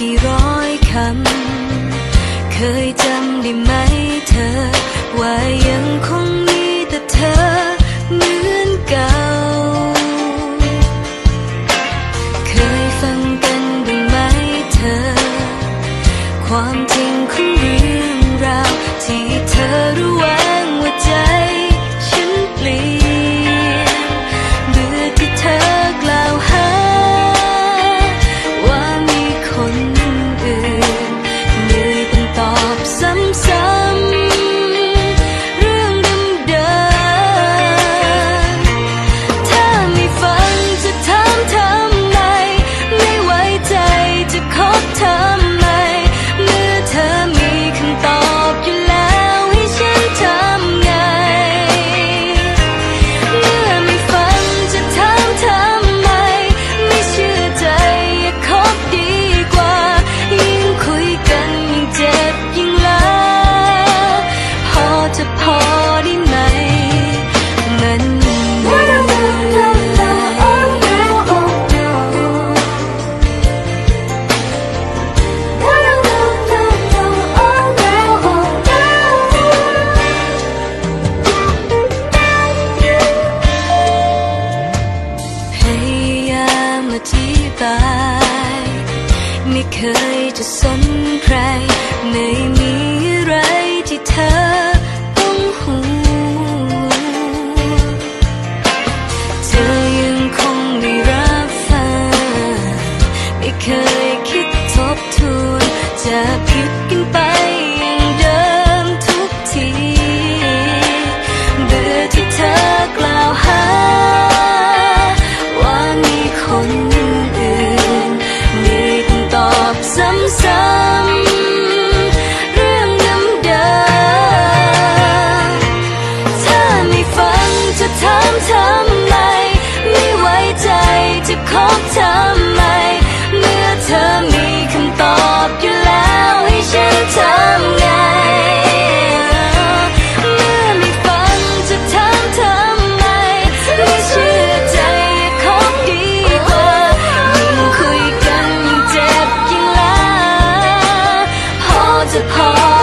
กี่ร้อยคำ เคยจำได้ไหมเธอ ว่ายังคง ไม่เคยจะสนใครในมีอะไรที่เธอต้องห่วงเธอยังคงไม่รับฟังไม่เคยคิดทบทวนจะผิด apart.